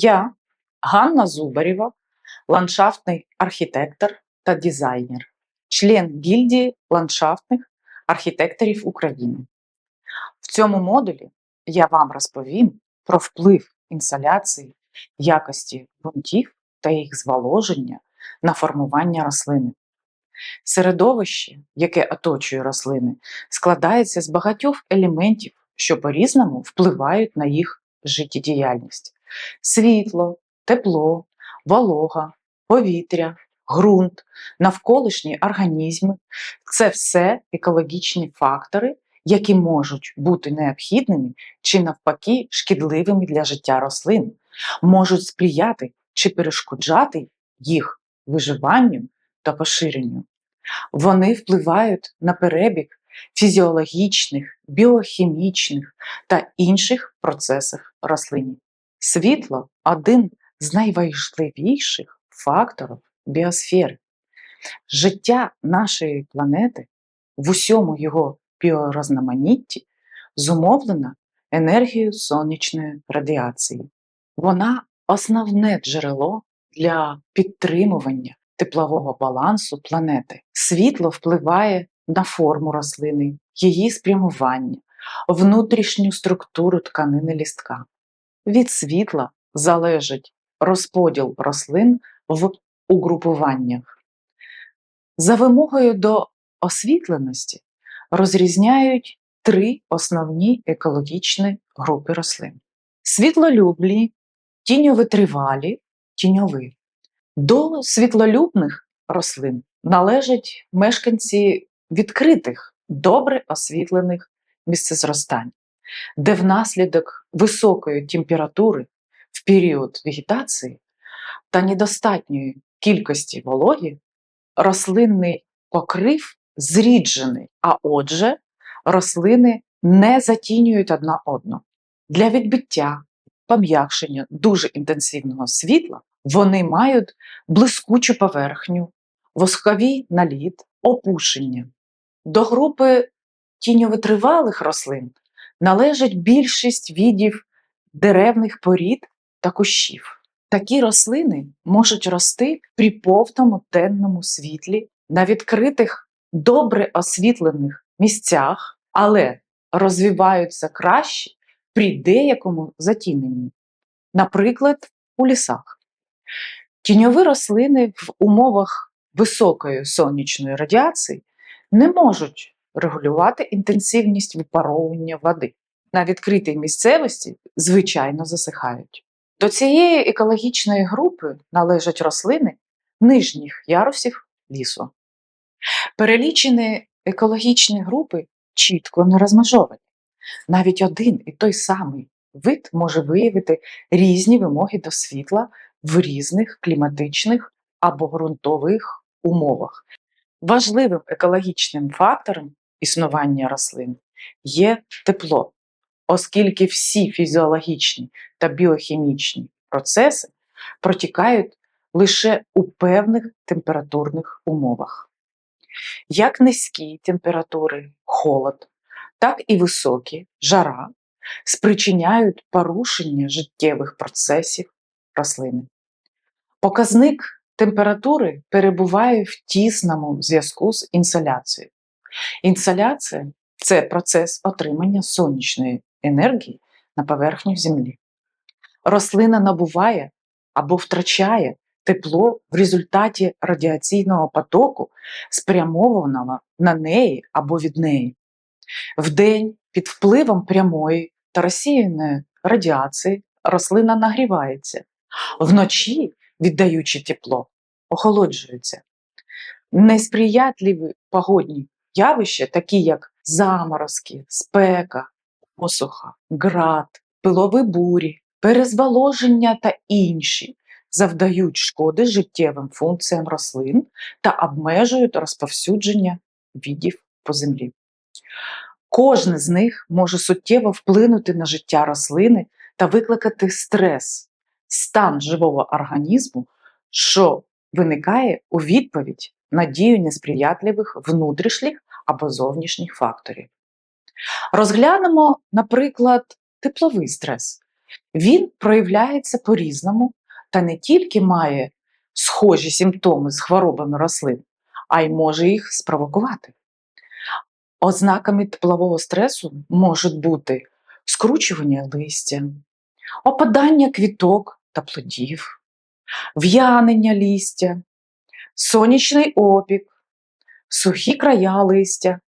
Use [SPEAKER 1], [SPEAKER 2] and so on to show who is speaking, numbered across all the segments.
[SPEAKER 1] Я Ганна Зубарєва, ландшафтний архітектор та дизайнер, член гільдії ландшафтних архітекторів України. В цьому модулі я вам розповім про вплив інсоляції, якості ґрунтів та їх зволоження на формування рослини. Середовище, яке оточує рослини, складається з багатьох елементів, що по-різному впливають на їх життєдіяльність: світло, тепло, волога, повітря, ґрунт, навколишні організми це все екологічні фактори, які можуть бути необхідними чи навпаки шкідливими для життя рослин, можуть сприяти чи перешкоджати їх виживанню та поширенню. Вони впливають на перебіг фізіологічних, біохімічних та інших процесів рослин. Світло один з найважливіших факторів біосфери. Життя нашої планети в усьому його біорозноманітті зумовлено енергією сонячної радіації. Вона основне джерело для підтримування теплового балансу планети. Світло впливає на форму рослини, її спрямування, внутрішню структуру тканини лістка. Від світла залежить розподіл рослин в угрупуваннях. За вимогою до освітленості розрізняють три основні екологічні групи рослин: світлолюблі, тіньовитривалі, тіньові. До світлолюбних рослин належать мешканці відкритих, добре освітлених місцезростань, де внаслідок високої температури в період вегетації та недостатньої кількості вологі рослинний покрив зріджений, а отже, рослини не затінюють одна одну. Для відбиття, пом'якшення дуже інтенсивного світла вони мають блискучу поверхню, восковий наліт, опушення. До групи тіньовитривалих рослин належить більшість видів деревних порід та кущів. Такі рослини можуть рости при повному денному світлі на відкритих, добре освітлених місцях, але розвиваються краще при деякому затіненні, наприклад, у лісах. Тіньові рослини в умовах високої сонячної радіації не можуть регулювати інтенсивність випаровування води. На відкритій місцевості звичайно засихають. До цієї екологічної групи належать рослини нижніх ярусів лісу. Перелічені екологічні групи чітко не розмежовані. Навіть один і той самий вид може виявити різні вимоги до світла в різних кліматичних або ґрунтових умовах. Важливим екологічним фактором існування рослин є тепло, оскільки всі фізіологічні та біохімічні процеси протікають лише у певних температурних умовах. Як низькі температури холод, так і високі жара спричиняють порушення життєвих процесів рослини. Показник температури перебуває в тісному зв'язку з інсоляцією. Інсоляція це процес отримання сонячної енергії на поверхню Землі. Рослина набуває або втрачає тепло в результаті радіаційного потоку, спрямованого на неї або від неї. Вдень під впливом прямої та розсіяної радіації рослина нагрівається, вночі, віддаючи тепло, охолоджується. Несприятливі погодні явища, такі як заморозки, спека, посуха, град, пилові бурі, перезволоження та інші завдають шкоди життєвим функціям рослин та обмежують розповсюдження видів по землі. Кожне з них може суттєво вплинути на життя рослини та викликати стрес, стан живого організму, що виникає у відповідь на дію несприятливих внутрішніх або зовнішніх факторів. Розглянемо, наприклад, тепловий стрес, Він проявляється по-різному та не тільки має схожі симптоми з хворобами рослин, а й може їх спровокувати. Ознаками теплового стресу можуть бути скручування листя, опадання квіток та плодів, в'янення листя, сонячний опік, сухі края листя.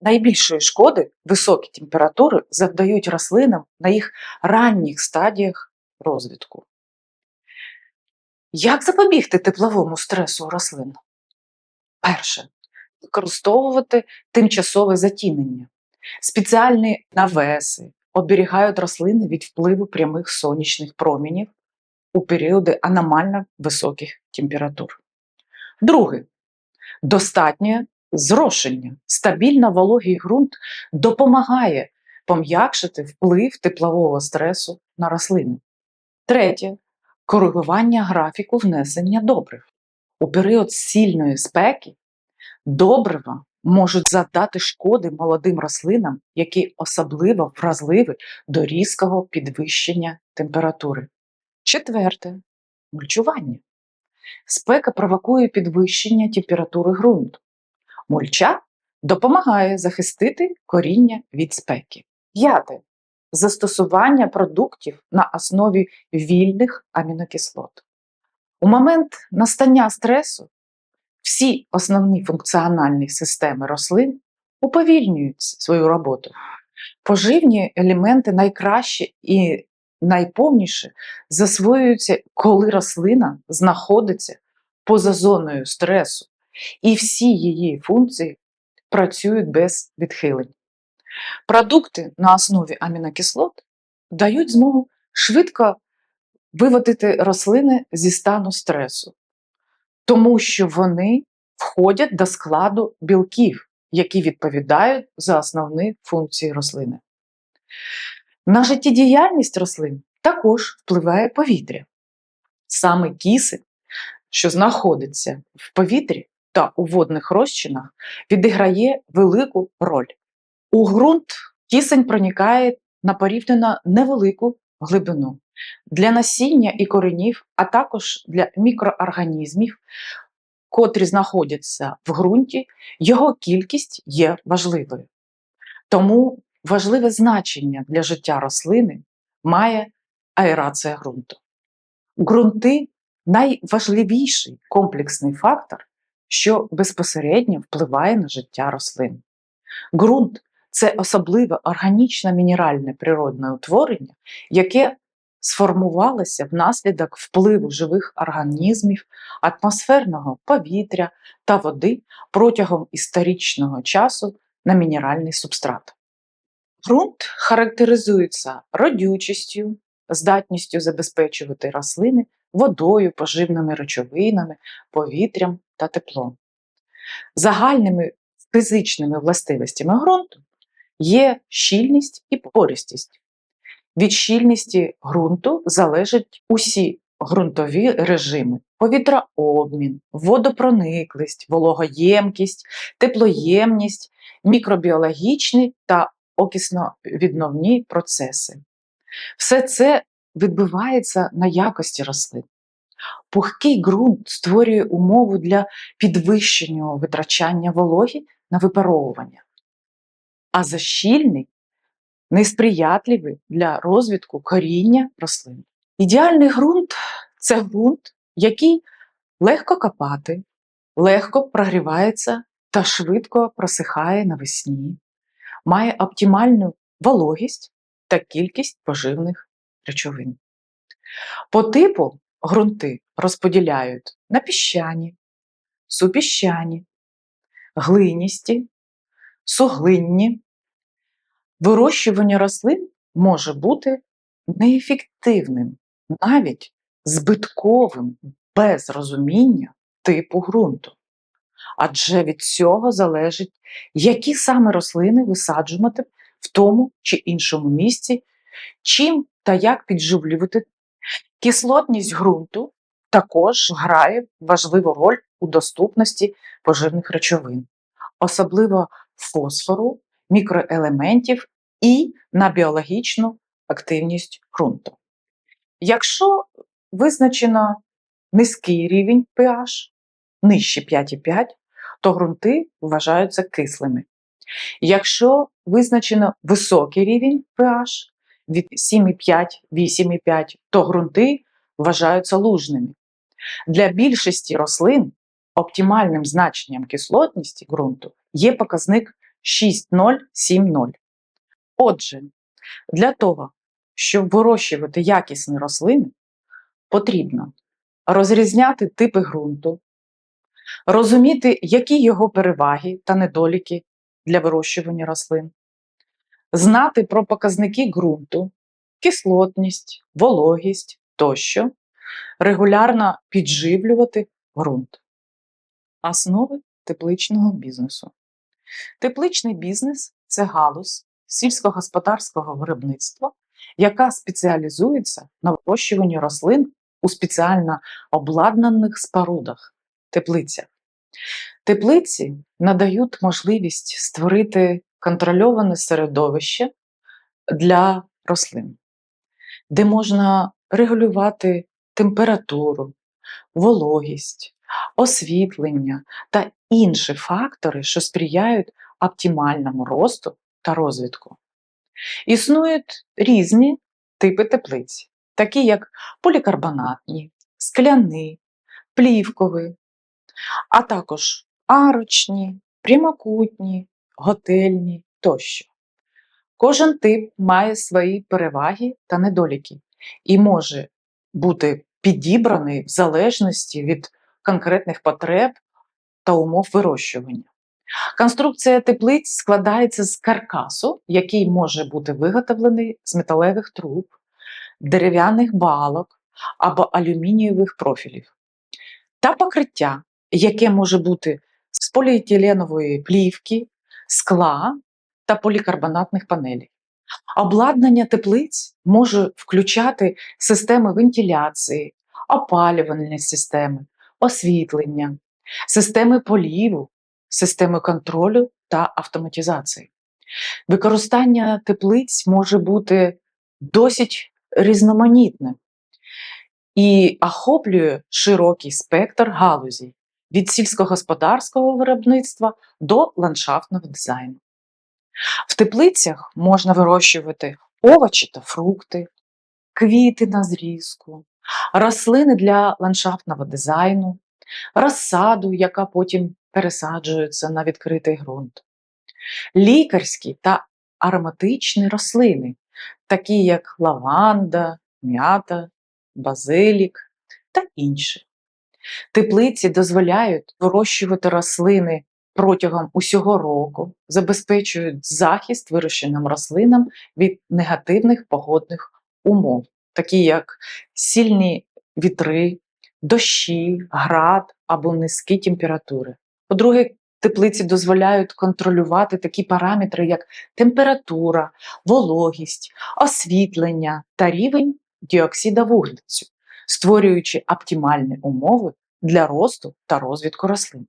[SPEAKER 1] Найбільшої шкоди високі температури завдають рослинам на їх ранніх стадіях розвитку. Як запобігти тепловому стресу рослин? Перше. Використовувати тимчасове затінення. Спеціальні навеси оберігають рослини від впливу прямих сонячних промінів у періоди аномально високих температур. Друге. Достатнє зрошення. Стабільно вологий ґрунт допомагає пом'якшити вплив теплового стресу на рослини. Третє коригування графіку внесення добрив. У період сильної спеки добрива можуть завдати шкоди молодим рослинам, які особливо вразливі до різкого підвищення температури. Четверте мульчування. Спека провокує підвищення температури ґрунту. Мульча допомагає захистити коріння від спеки. П'яте застосування продуктів на основі вільних амінокислот. У момент настання стресу всі основні функціональні системи рослин уповільнюють свою роботу. Поживні елементи найкраще і найповніше засвоюються, коли рослина знаходиться поза зоною стресу, і всі її функції працюють без відхилень. Продукти на основі амінокислот дають змогу швидко виводити рослини зі стану стресу, тому що вони входять до складу білків, які відповідають за основні функції рослини. На життєдіяльність рослин також впливає повітря. Саме кисень, що знаходиться в повітрі та у водних розчинах, відіграє велику роль. У ґрунт кисень проникає на порівняно невелику глибину. Для насіння і коренів, а також для мікроорганізмів, котрі знаходяться в ґрунті, його кількість є важливою. Тому важливе значення для життя рослини має аерація ґрунту. Ґрунти найважливіший комплексний фактор, що безпосередньо впливає на життя рослин. Ґрунт це особливе органічне мінеральне природне утворення, яке сформувалося внаслідок впливу живих організмів, атмосферного повітря та води протягом історичного часу на мінеральний субстрат. Ґрунт характеризується родючістю, здатністю забезпечувати рослини водою, поживними речовинами, повітрям та теплом. Загальними фізичними властивостями ґрунту є щільність і пористість. Від щільності ґрунту залежать усі ґрунтові режими: повітрообмін, водопрониклість, вологоємкість, теплоємність, мікробіологічні та окисно-відновні процеси. Все це відбувається на якості рослин. Пухкий ґрунт створює умову для підвищення витрачання вологи на випаровування, а защільний несприятливий для розвитку коріння рослин. Ідеальний ґрунт це ґрунт, який легко копати, легко прогрівається та швидко просихає навесні, має оптимальну вологість та кількість поживних речовин. По типу ґрунти розподіляють на піщані, супіщані, глиністі, суглинні. Вирощування рослин може бути неефективним, навіть збитковим, без розуміння типу ґрунту. Адже від цього залежить, які саме рослини висаджувати в тому чи іншому місці, чим та як підживлювати. Кислотність ґрунту також грає важливу роль у доступності поживних речовин, особливо фосфору, мікроелементів і на біологічну активність ґрунту. Якщо визначено низький рівень pH, нижче 5,5, то ґрунти вважаються кислими. Якщо визначено високий рівень pH від 7,5-8,5, то ґрунти вважаються лужними. Для більшості рослин оптимальним значенням кислотності ґрунту є показник 6,070. Отже, для того, щоб вирощувати якісні рослини, потрібно розрізняти типи ґрунту, розуміти, які його переваги та недоліки для вирощування рослин, знати про показники ґрунту, кислотність, вологість тощо, регулярно підживлювати ґрунт. Основи тепличного бізнесу. Тепличний бізнес це галузь сільськогосподарського виробництва, яка спеціалізується на вирощуванні рослин у спеціально обладнаних спорудах теплицях. Теплиці надають можливість створити контрольоване середовище для рослин, де можна регулювати температуру, вологість, освітлення та інші фактори, що сприяють оптимальному росту та розвитку. Існують різні типи теплиць, такі як полікарбонатні, скляні, плівкові, а також арочні, прямокутні, готельні тощо. Кожен тип має свої переваги та недоліки і може бути підібраний в залежності від конкретних потреб та умов вирощування. Конструкція теплиць складається з каркасу, який може бути виготовлений з металевих труб, дерев'яних балок або алюмінієвих профілів, та покриття, яке може бути з поліетиленової плівки, скла та полікарбонатних панелей. Обладнання теплиць може включати системи вентиляції, опалювальні системи, освітлення, системи поліву, системи контролю та автоматизації. Використання теплиць може бути досить різноманітним і охоплює широкий спектр галузей від сільськогосподарського виробництва до ландшафтного дизайну. В теплицях можна вирощувати овочі та фрукти, квіти на зрізку, рослини для ландшафтного дизайну, розсаду, яка потім пересаджується на відкритий ґрунт, лікарські та ароматичні рослини, такі як лаванда, м'ята, базилік та інші. Теплиці дозволяють вирощувати рослини протягом усього року, забезпечують захист вирощеним рослинам від негативних погодних умов, такі як сильні вітри, дощі, град або низькі температури. По-друге, теплиці дозволяють контролювати такі параметри, як температура, вологість, освітлення та рівень діоксида вуглецю, створюючи оптимальні умови для росту та розвитку рослин.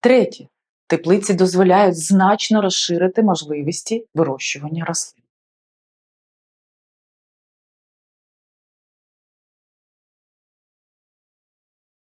[SPEAKER 1] Третє, теплиці дозволяють значно розширити можливості вирощування рослин.